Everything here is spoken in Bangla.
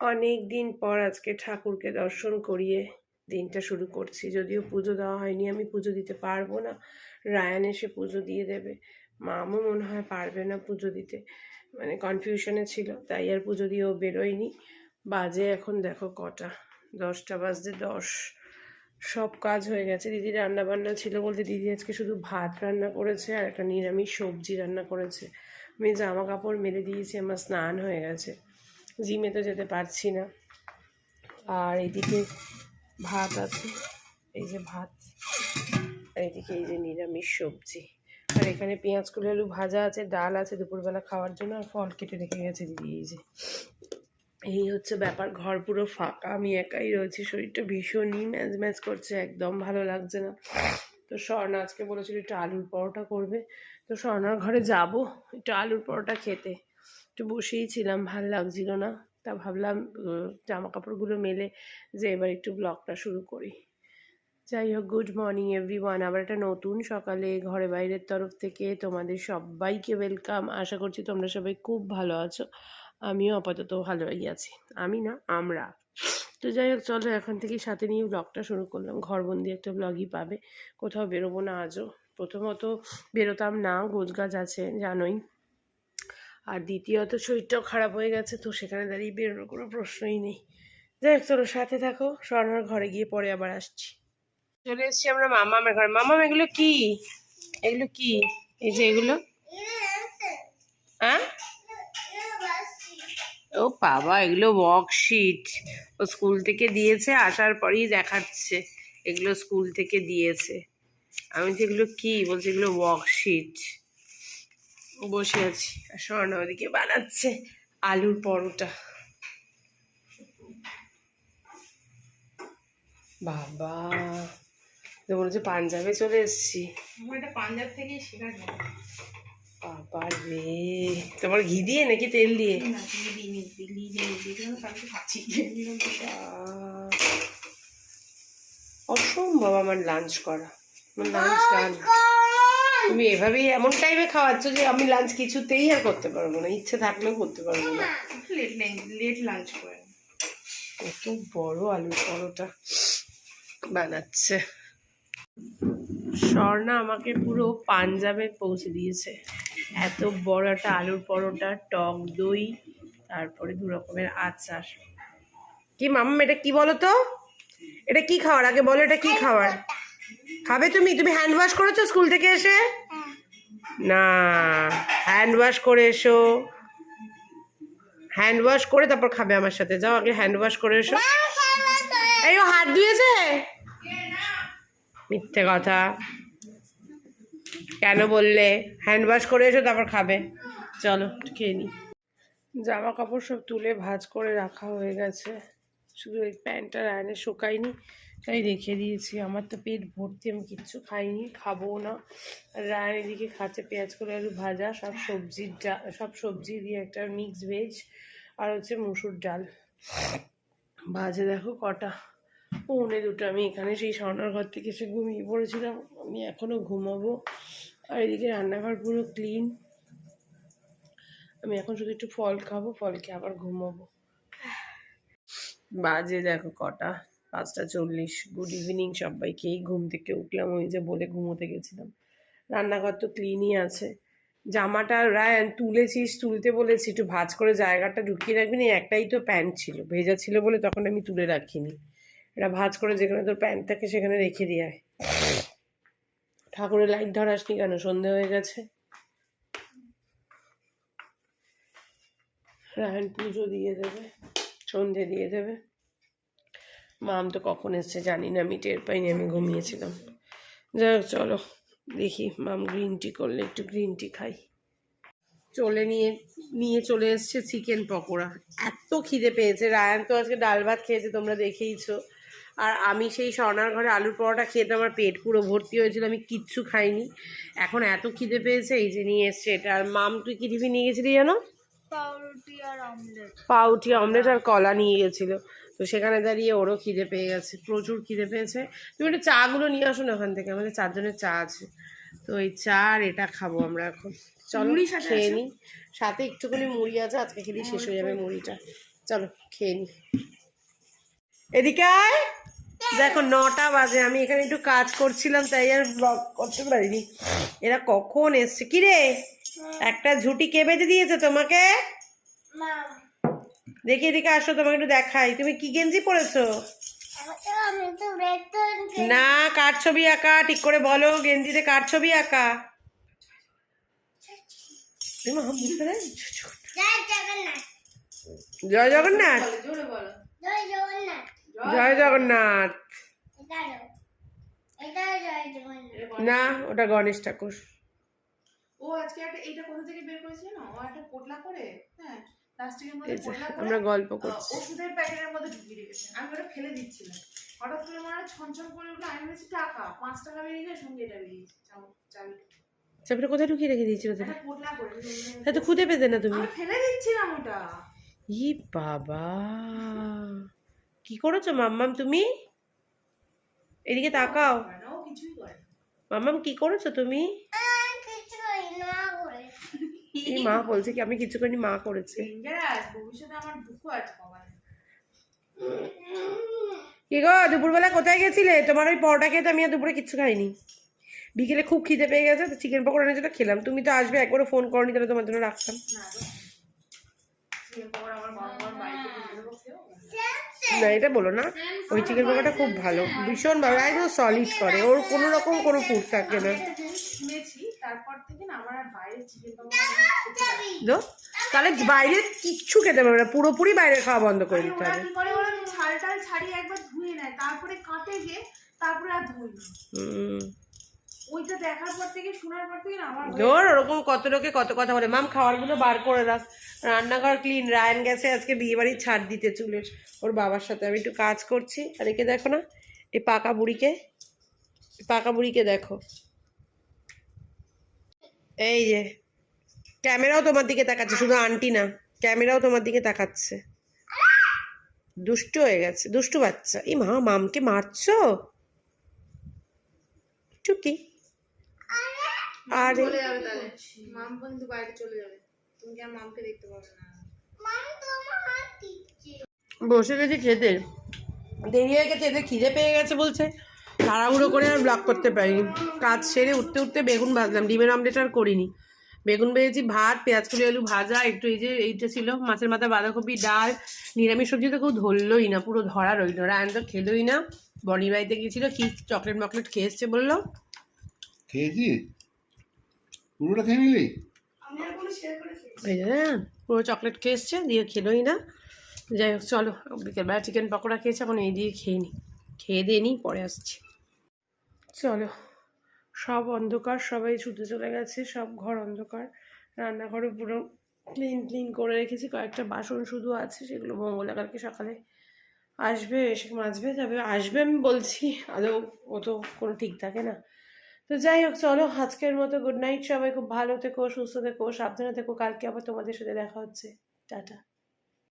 অনেক দিন পর আজকে ঠাকুরকে দর্শন করিয়ে দিনটা শুরু করছি। যদিও পুজো দেওয়া হয়নি, আমি পুজো দিতে পারব না। রায়ান এসে পুজো দিয়ে দেবে। মামও মনে হয় পারবে না পুজো দিতে। মানে কনফিউশনে ছিল, তাই আর পুজো দিয়েও বেরোয়নি। বাজে এখন দেখো কটা। দশটা বাজতে দশ। সব কাজ হয়ে গেছে। দিদি রান্না বান্না ছিল বলতে দিদি আজকে শুধু ভাত রান্না করেছে আর একটা নিরামিষ সবজি রান্না করেছে। আমি জামা কাপড় মেলে দিয়েছি, আমার স্নান হয়ে গেছে। জিমে তো যেতে পারছি না। আর এদিকে ভাত আছে, এই যে ভাত, আর এদিকে এই যে নিরামিষ সবজি। আর এখানে পেঁয়াজ আলু ভাজা আছে, ডাল আছে দুপুরবেলা খাওয়ার জন্য, আর ফল কেটে রেখে গেছে দিদি, এই যে। এই হচ্ছে ব্যাপার, ঘর পুরো ফাঁকা, আমি একাই রয়েছি, শরীরটা ভীষণই ম্যাজ ম্যাজ করছে, একদম ভালো লাগছে না। তো স্বর্ণ আজকে বলেছিল একটু আলুর পরোটা করবে, তো স্বর্ণার ঘরে যাব, একটু আলুর পরোটা খেতে। একটু বসেই ছিলাম, ভালো লাগছিল না। তা ভাবলাম জামা কাপড়গুলো মেলে যে এবার একটু ব্লগটা শুরু করি। যাই হোক, গুড মর্নিং এভরিওয়ান। আবার একটা নতুন সকালে ঘরে বাইরের তরফ থেকে তোমাদের সবাইকে ওয়েলকাম। আশা করছি তোমরা সবাই খুব ভালো আছো। আমিও আপাতত ভালোই আছি। আমি না, আমরা। তো যাই হোক, চলো এখন থেকে সাথে নিয়ে ব্লগটা শুরু করলাম। ঘরবন্দি একটা ব্লগই পাবে। কোথাও বেরোবো না আজও। প্রথমত বেরোতাম না, গোছগাছ আছে, জানোই। আর দ্বিতীয়ত শরীরটাও খারাপ হয়ে গেছে, তো সেখানে দাঁড়িয়ে বেরোনোর কোনো প্রশ্নই নেই। যাই হোক, চলো সাথে থাকো স্বর্ণার ঘরে গিয়ে পরে আবার আসছি। চলে এসেছি আমরা মামামের ঘরে। মামাম, এগুলো কি? এগুলো কি? এই যে এগুলো। হ্যাঁ? ও বাবা, এগুলো ওয়ার্কশিট ও স্কুল থেকে দিয়েছে, আসার পরেই দেখাচ্ছে। এগুলো স্কুল থেকে দিয়েছে। আমি যেগুলো কি? বলছি, এগুলো ওয়ার্কশিট বসে আছি। আর স্বর্ণ ওদিকে বানাচ্ছে আলুর পরোটা। বাবা তো মনে হচ্ছে পাঞ্জাবে চলে এসেছি। পাঞ্জাব শেখা বাবা রে তোমার ঘি দিয়ে নাকি তেল দিয়ে? অসম্ভব আমার লাঞ্চ করা। আমার লাঞ্চ ডান তুমি এভাবেই এমন টাইমে খাওয়াচ্ছ যে আমি লাঞ্চ কিছুতেই আর করতে পারব না। ইচ্ছে থাকলেও করতে পারব না। লেট লেট লাঞ্চ করে। কত বড় আলুর পরোটা বানাচ্ছে। স্বর্ণা আমাকে পুরো পাঞ্জাবে পৌঁছে দিয়েছে। এত বড় একটা আলুর পরোটা টক দই তারপরে দু রকমের আচার। কি মাম্মা এটা কি বলো তো এটা কি খাওয়ার? আগে বলো এটা কি খাওয়ার? খাবে তুমি? তুমি হ্যান্ড ওয়াশ করেছ স্কুল থেকে এসে? না হ্যান্ড ওয়াশ করে এসো। হ্যান্ড ওয়াশ করে তারপর খাবে আমার সাথে। যাও আগে হ্যান্ড ওয়াশ করে এসো। এই ও হাত ধুয়েছে? মিথ্যে কথা। কেন বললে? হ্যান্ড ওয়াশ করে এসো তারপর খাবে। চলো খেয়ে নি। জামা কাপড় সব তুলে ভাঁজ করে রাখা হয়ে গেছে। শুধু ওই প্যান্টটা রায়নে শুকায়নি। তাই রেখে দিয়েছি। আমার তো পেট ভর্তি, আমি কিচ্ছু খাইনি, খাব না। রায়ন এদিকে খাচ্ছে পেঁয়াজ করে আলু ভাজা, সব সবজির ডা- সব সবজি দিয়ে একটা মিক্স ভেজ আর হচ্ছে মুসুর ডাল। বাজে দেখো কটা, পৌনে দুটো। আমি এখানে সেই স্বর্ণার ঘর থেকে এসে ঘুমিয়ে পড়েছিলাম। আমি এখনও ঘুমাবো। আর এদিকে রান্নাঘর পুরো ক্লিন আমি এখন শুধু একটু ফল খাব ফল খেয়ে আবার ঘুমাবো। বাজে দেখো কটা। পাঁচটা চল্লিশ গুড ইভিনিং সবাইকে এই ঘুম থেকে উঠলাম, ওই যে বলে ঘুমোতে গেছিলাম। রান্নাঘর তো ক্লিনই আছে। জামাটা রায়ন তুলেছিস, তুলতে বলেছি, একটু ভাজ করে জায়গাটা ঢুকিয়ে রাখবি না একটাই তো প্যান্ট ছিল। ভেজা ছিল বলে তখন আমি তুলে রাখিনি। এটা ভাজ করে যেখানে তোর প্যান্ট থাকে সেখানে রেখে দিয়ে ঠাকুরের লাইট ধরাসনি কেন? সন্ধে হয়ে গেছে। রায়ন পুজো দিয়ে দেবে, সন্ধে দিয়ে দেবে। মাম তো কখন এসছে জানি না আমি টের পাইনি আমি ঘুমিয়েছিলাম। যাই হোক চলো দেখি মাম গ্রিন টি করলে একটু গ্রিন টি খাই। চলে নিয়ে নিয়ে চলে এসছে চিকেন পকোড়া। এত খিদে পেয়েছে রায়ান তো আজকে ডাল ভাত খেয়েছে তোমরা দেখেইছো। আর আমি সেই স্বর্ণার ঘরে আলুর পরোটা খেতে আমার পেট পুরো ভর্তি হয়েছিল আমি কিচ্ছু খাইনি। এখন এত খিদে পেয়েছে এই যে নিয়ে এসছে এটা। আর মাম তুই কি টিফিন নিয়ে গেছিলি জানো? পাউরুটি আর অমলেট পাউটি অমলেট আর কলা নিয়ে গেছিল। তো সেখানে দাঁড়িয়ে ওরও খিদে পেয়ে গেছে প্রচুর খিদে পেয়েছে। তুমি একটু চাগুলো নিয়ে আসো না ওখান থেকে আমাদের চারজনের চা আছে। তো এই চা আর এটা খাব আমরা এখন। চলো খেয়ে? নিই সাথে একটুখানি মুড়ি আছে আজকে খেলেই শেষ হয়ে যাবে মুড়িটা। চলো খেয়ে নি। এদিকে দেখো নটা বাজে আমি এখানে একটু কাজ করছিলাম তাই আর ব্লগ করতে পারিনি। এরা কখন এসছে? কি রে একটা ঝুটি কে বেঁধে দিয়েছে তোমাকে? দেখি, এদিকে আসো, তোমাকে একটু দেখাই। তুমি কি গেঞ্জি পরেছো? না, কার ছবি আঁকা? ঠিক করে বলো, গেঞ্জিতে কার ছবি আঁকা? জয় জগন্নাথ। জয় জগন্নাথ। এটা এটা না, ওটা গণেশ ঠাকুর। ও আজকে একটা, এইটা কোথা থেকে বের করেছিল না ও একটা পোটলা করে হ্যাঁ। প্লাস্টিকের মধ্যে আমরা গল্প করছি। ওষুধের প্যাকেটের মধ্যে ঢুকিয়ে রেখেছে। আমি ওটা ফেলে দিচ্ছিলাম। হঠাৎ করে মনে হয় ছনছন করে উঠল। আমি বলেছি টাকা পাঁচ টাকা বেরিয়ে যায় সঙ্গে এটা বেরিয়েছে চাবি- চাবিটা কোথায় ঢুকিয়ে রেখে দিয়েছিল তুমি? তাই তো খুঁজে পেতে না তুমি। ফেলে দিচ্ছিলাম ওটা। ই বাবা কি করেছ মাম্মাম তুমি? এদিকে তাকাও। মাম্মাম কি করেছ তুমি আমি কিছু করি না করে এই মা বলছে কি আমি কিছু করিনি মা করেছে। কি গো দুপুরবেলা কোথায় গেছিলে? তোমার ওই পরোটা খেতে আমি আর দুপুরে কিচ্ছু খাইনি। বিকেলে খুব খিদে পেয়ে গেছে তো চিকেন পকোড়া এনেছিল খেলাম। তুমি তো আসবে একবারও ফোন করনি তাহলে তোমার জন্য রাখতাম। না নিয়ে এটা বলো না ওই চিকেন পকোড়াটা খুব ভালো। ভীষণ ভালো একদম সলিড করে ওর কোনো রকম কোনো ফুড থাকে না। তারপর থেকে না আমার আর বাইরে চিকেন দো তাহলে বাইরে কিচ্ছু খেতে পারবে না পুরোপুরি বাইরে খাওয়া বন্ধ করে দিতে হবে। কি করে? ওরা ছাল টাল ছাড়িয়ে একবার ধুয়ে নেয় তারপরে কাটে গিয়ে তারপরে আর ধুই ওইটা দেখার পর থেকে শোনার পর থেকে আমার ওরকম কত লোকে কত কথা বলে মাম খাবারগুলো বার করে রাখ রান্নাঘর ক্লিন রায়ন গেছে আজকে বিয়ে বাড়ি ছাড় দিতে চুলের ওর বাবার সাথে আমি একটু কাজ করছি। আর একে দেখো না এই পাকা বুড়িকে পাকা বুড়িকে দেখো। এই যে ক্যামেরাও তোমার দিকে তাকাচ্ছে শুধু আন্টি না ক্যামেরাও তোমার দিকে তাকাচ্ছে। দুষ্টু হয়ে গেছে দুষ্টু বাচ্চা। এই মা মামকে মারছো? টুকি। আরে। মাম কিন্তু বাইরে চলে যাবে। তুমি কি আর মামকে দেখতে পাবে না? মামি তো আমার হাত দিচ্ছে বসে গেছি খেতে। দেরি হয়ে গেছে এদের খিদে পেয়ে গেছে বলছে। তাড়াহুড়ো করে আর ব্লক করতে পারিনি। কাজ সেরে উঠতে উঠতে বেগুন ভাজলাম ডিমের অমলেট আর করিনি। বেগুন ভেজেছি ভাত পেঁয়াজ কলি আলু ভাজা একটু এই যে এইটা ছিল মাছের মাথা বাঁধাকপি ডাল নিরামিষ সবজি তো কেউ ধরলোই না পুরো ধরা রইল। রায়ন তো খেলোই না। বনি বাড়িতে গিয়েছিল কি চকলেট মকলেট খেয়ে এসছে বলল। খেয়েছি? পুরোটা খেয়ে নিলি? এই যে হ্যাঁ, পুরো চকলেট খেয়ে এসছে দিয়ে খেলোই না। যাই হোক চলো বিকেলবেলা চিকেন পকোড়া খেয়েছে এখন এই দিয়ে খেয়ে নিই খেয়ে দিয়ে নিই পরে আসছি। চলো, সব অন্ধকার, সবাই ছুটে চলে গেছে, সব ঘর অন্ধকার। রান্নাঘরে পুরো ক্লিন ক্লিন করে রেখেছি। কয়েকটা বাসন শুধু আছে, সেগুলো মঙ্গলা কালকে সকালে আসবে, এসে মাজবে, তবে আসবে আমি বলছি, আদৌ ও তো কোনো ঠিক থাকে না। তো যাই হোক, চলো, আজকের মতো গুড নাইট সবাই খুব ভালো থেকো, সুস্থ থেকো, সাবধানে থেকো, কালকে আবার তোমাদের সাথে দেখা হচ্ছে। টাটা।